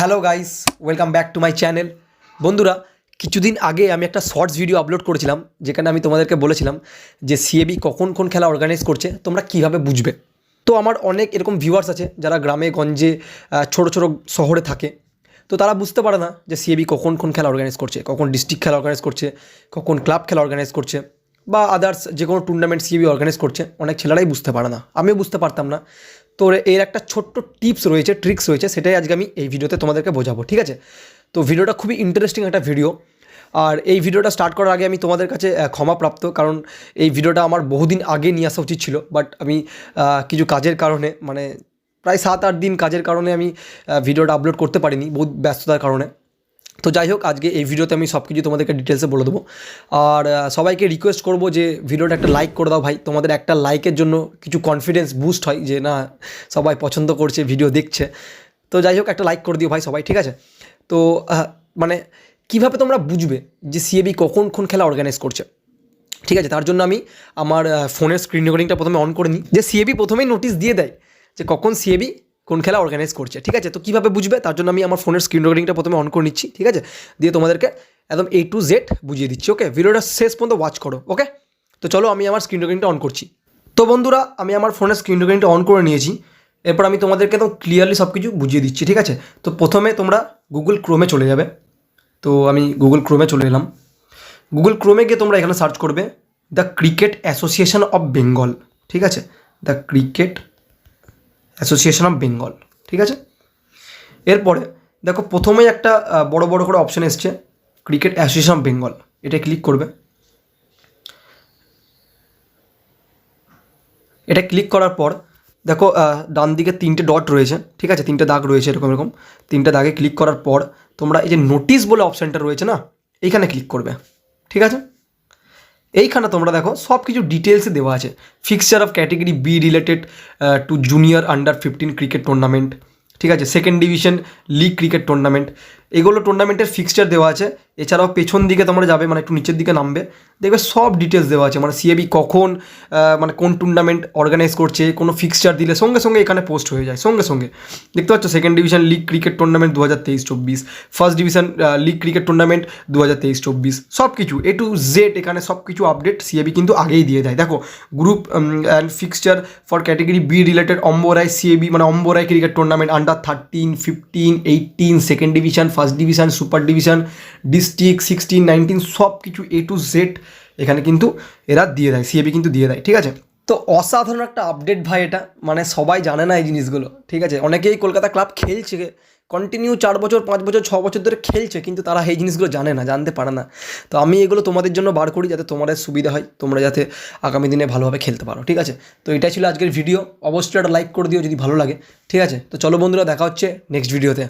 Hello guys welcome back to my channel বন্ধুরা, কিছুদিন আগে আমি একটা শর্টস ভিডিও আপলোড করেছিলাম, যেখানে আমি তোমাদেরকে বলেছিলাম যে সিএবি কখন কোন খেলা অর্গানাইজ করছে, তোমরা কীভাবে বুঝবে? তো আমার অনেক এরকম ভিউয়ার্স আছে যারা গ্রামে, গঞ্জে ছোট ছোট শহরে থাকে। তো তারা বুঝতে পারে না যে সিএবি কখন কোন খেলা অর্গানাইজ করছে, কখন ডিস্ট্রিক্ট খেলা অর্গানাইজ করছে, কখন ক্লাব খেলা অর্গানাইজ করছে। বা আদার্স যে কোনো টুর্নামেন্ট সিএবি অর্গানাইজ করছে, অনেক ছেলেরাই বুঝতে পারে না। আমিও বুঝতে পারতাম না। তো এর একটা ছোট্ট টিপস রয়েছে ট্রিক্স রয়েছে, সেটাই আজকে আমি এই ভিডিওতে তোমাদেরকে বোঝাবো, ঠিক আছে? তো ভিডিওটা খুবই ইন্টারেস্টিং একটা ভিডিও আর এই ভিডিওটা স্টার্ট করার আগে আমি তোমাদের কাছে ক্ষমাপ্রাপ্ত, কারণ এই ভিডিওটা আমার বহুদিন আগে নিয়ে আসা উচিত ছিল বাট আমি কিছু কাজের কারণে মানে প্রায় সাত আট দিন কাজের কারণে আমি ভিডিওটা আপলোড করতে পারিনি, বহুত ব্যস্ততার কারণে। তো যাই হোক, আজকে এই ভিডিওতে আমি সব কিছু তোমাদেরকে ডিটেলসে বলে দেবো। আর সবাইকে রিকোয়েস্ট করব যে ভিডিওটা একটা লাইক করে দাও ভাই। তোমাদের একটা লাইকের জন্য কিছু কনফিডেন্স বুস্ট হয় যে, না, সবাই পছন্দ করছে ভিডিও দেখছে। তো যাই হোক, একটা লাইক করে দিও ভাই সবাই, ঠিক আছে? তো মানে কীভাবে তোমরা বুঝবে যে সিএবি কখন, কোন খেলা অর্গানাইজ করছে? ঠিক আছে, তার জন্য আমি আমার ফোনের স্ক্রিন রেকর্ডিংটা প্রথমে অন করে নিই। যে সিএবি প্রথমেই নোটিশ দিয়ে দেয় যে কখন সিএবি কোন খেলা অর্গানাইজ করছে, ঠিক আছে? তো কীভাবে বুঝবে? তার জন্য আমি আমার ফোনের স্ক্রিন রেকর্ডিংটা প্রথমে অন করে নিচ্ছি, ঠিক আছে? দিয়ে তোমাদেরকে একদম এ টু জেড বুঝিয়ে দিচ্ছি ওকে ভিডিওটা শেষ পর্যন্ত ওয়াচ করো ওকে তো চলো আমি আমার স্ক্রিন রেকর্ডিংটা অন করছি। তো বন্ধুরা, আমি আমার ফোনের স্ক্রিন রেকর্ডিংটা অন করে নিয়েছি। এরপর আমি তোমাদেরকে একদম ক্লিয়ারলি সব কিছু বুঝিয়ে দিচ্ছি, ঠিক আছে? তো প্রথমে তোমরা গুগল ক্রোমে চলে যাবে। তো আমি গুগল ক্রোমে চলে এলাম। গুগল ক্রোমে গিয়ে তোমরা এখানে সার্চ করবে the cricket association of Bengal ঠিক আছে? The cricket association of Bengal ঠিক আছে? এরপরে, দেখো প্রথমেই একটা বড় বড় করে অপশান এসছে ক্রিকেট অ্যাসোসিয়েশন অফ বেঙ্গল এটা ক্লিক করবে। এটা ক্লিক করার পর, দেখো ডান দিকে তিনটে ডট রয়েছে, ঠিক আছে? তিনটে দাগ রয়েছে এরকম এরকম। তিনটে দাগে ক্লিক করার পর, তোমরা এই যে নোটিশ বলে অপশানটা রয়েছে না এইখানে ক্লিক করবে, ঠিক আছে? এইখানে তোমরা দেখো সব কিছু ডিটেলসে দেওয়া আছে। Fixture of category B related to junior under fifteen cricket tournament ঠিক আছে? Second division league cricket tournament এগুলো টুর্নামেন্টের ফিক্সচার দেওয়া আছে। এছাড়াও পেছন দিকে তোমরা যাবে মানে একটু নিচের দিকে নামবে। দেখবে সব ডিটেলস দেওয়া আছে। মানে সিএবি কখন মানে কোন টুর্নামেন্ট অর্গানাইজ করছে, কোনো ফিক্সচার দিলে সঙ্গে সঙ্গে এখানে পোস্ট হয়ে যায়, সঙ্গে সঙ্গে। দেখতে পাচ্ছ second division league cricket tournament দু হাজার তেইশ চব্বিশ first division league cricket tournament দু হাজার তেইশ চব্বিশ সব কিছু এ টু জেড এখানে সব কিছু আপডেট সিএবি কিন্তু আগেই দিয়ে দেয়। দেখো group and fixture for category B related অম্বোরাই CAB মানে অম্বোরাই cricket tournament under thirteen fifteen eighteen second division first division super division district sixteen nineteen সব কিছু এ টু জেড এখানে কিন্তু এরা দিয়ে দেয় সিএবি কিন্তু দিয়ে দেয়, ঠিক আছে? তো অসাধারণ একটা আপডেট ভাই এটা মানে সবাই জানে না এই জিনিসগুলো, ঠিক আছে? অনেকেই কলকাতা ক্লাব খেলছে কন্টিনিউ চার বছর, পাঁচ বছর, ছ বছর ধরে খেলছে, কিন্তু তারা এই জিনিসগুলো জানে না, জানতে পারে না। তো আমি এগুলো তোমাদের জন্য বার করি যাতে তোমাদের সুবিধা হয়, তোমরা যাতে আগামী দিনে ভালোভাবে খেলতে পারো, ঠিক আছে? তো এটাই ছিল আজকের ভিডিও অবশ্যই একটা লাইক করে দিও যদি ভালো লাগে, ঠিক আছে? তো চলো বন্ধুরা, দেখা হচ্ছে নেক্সট ভিডিওতে